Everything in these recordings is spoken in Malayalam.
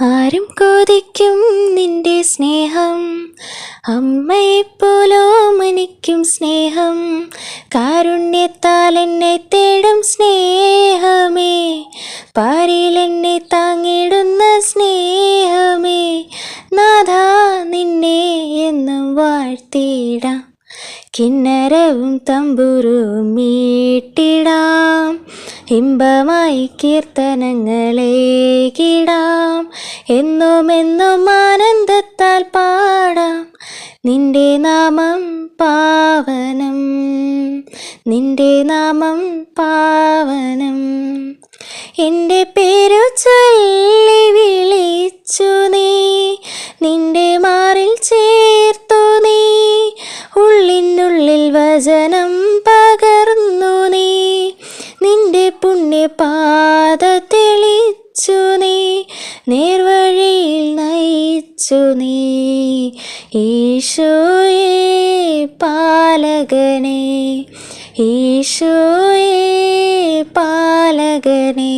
ആരും കൊതിക്കും നിന്റെ സ്നേഹം. അമ്മയെപ്പോലോ മനിക്കും സ്നേഹം. കാരുണ്യത്താൽ എന്നെ തേടും സ്നേഹമേ. പാരിൽ എന്നെ താങ്ങിടുന്ന സ്നേഹമേ. നാഥ നിന്നെ എന്നും വാഴ്ത്തിയിടാം. കിന്നരവും തമ്പുരുവും മീട്ടിടാം ഇമ്പമായി കീർത്തനങ്ങളെ കിടാം എന്നും ആനന്ദത്താൽ പാടാം. നിന്റെ നാമം പാവനം. നിന്റെ നാമം പാവനം. എന്റെ പേരു ചൊല്ലി വിളിച്ചു നീ. നിന്റെ മാറിൽ ചേർത്തു നീ. ഉള്ളിനുള്ളിൽ വചനം പകർന്നു നിന്റെ പാത തെളിച്ചു നീ നേർവഴിയിൽ നയിച്ചു നീ. ഈശോയെ പാലകനെ ഈശോയെ പാലകനെ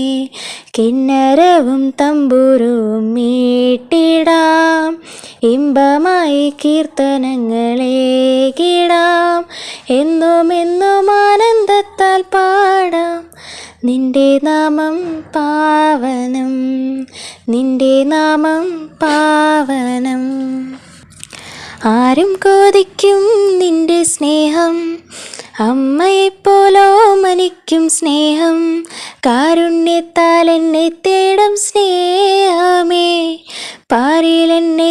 കിന്നരവും തമ്പുരവും മീട്ടിടാം. ഇമ്പമായി കീർത്തനങ്ങളെ കിടാം എന്നും എന്നും ആനന്ദത്താൽ പാടാം നിന്റെ നാമം പാവനം നിന്റെ നാമം പാവനം. ആരും കൊതിക്കും നിന്റെ സ്നേഹം അമ്മയെപ്പോലോ മനിക്കും സ്നേഹം. കാരുണ്യത്താൽ എന്നെ തേടും സ്നേഹമേ പാരിൽ എന്നെ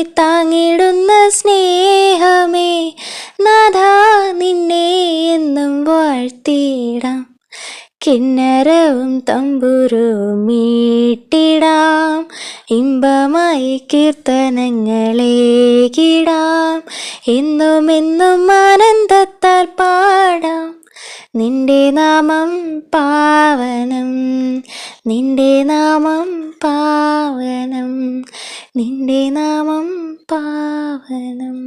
കിന്നരവും തമ്പുരവും മീട്ടിടാം. ഇമ്പമായി കീർത്തനങ്ങളേകിടാം എന്നും എന്നും ആനന്ദത്താൽ പാടാം. നിന്റെ നാമം പാവനം. നിന്റെ നാമം പാവനം. നിന്റെ നാമം പാവനം.